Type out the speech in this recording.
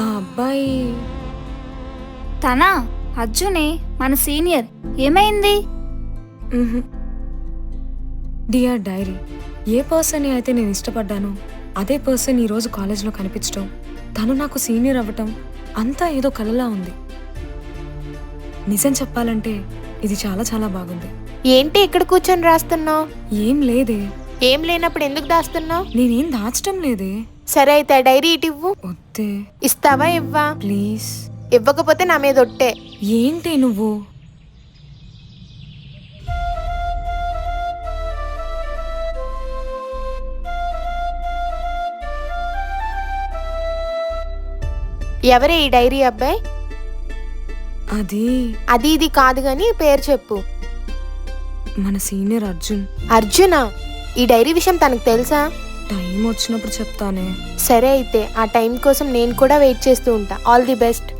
అబ్బాయి తన? అర్జునే మన సీనియర్. ఏమైంది? డియర్ డైరీ ఏ పర్సన్ అయితే నేను ఇష్టపడ్డానో అదే పర్సన్ ఈరోజు కాలేజ్లో కనిపించడం తను నాకు సీనియర్ అవ్వటం అంతా ఏదో కలలా ఉంది. నిజం చెప్పాలంటే ఇది చాలా చాలా బాగుంది. ఏంటి ఇక్కడ కూర్చొని రాస్తున్నావు? ఏం లేదే. ఏం లేనప్పుడు ఎందుకు దాస్తున్నావు? నేనేం దాచటం లేదే. సరే అయితే ఆ డైరీ ఇటు ఇవ్వు. వద్దే ఇస్తావా ఇవ్వా? ప్లీజ్. ఇవ్వకపోతే నా మీద ఒట్టే. ఏంటి నువ్వు? ఎవరే ఈ డైరీ అబ్బాయి? అది. అది ఇది కాదు గాని పేరు చెప్పు. మన సీనియర్ అర్జున్. అర్జున? ఈ డైరీ విషయం తనకు తెలుసా? టైం వచ్చినప్పుడు చెప్తానే. సరే అయితే ఆ టైం కోసం నేను కూడా వెయిట్ చేస్తూ ఉంటా. All the best.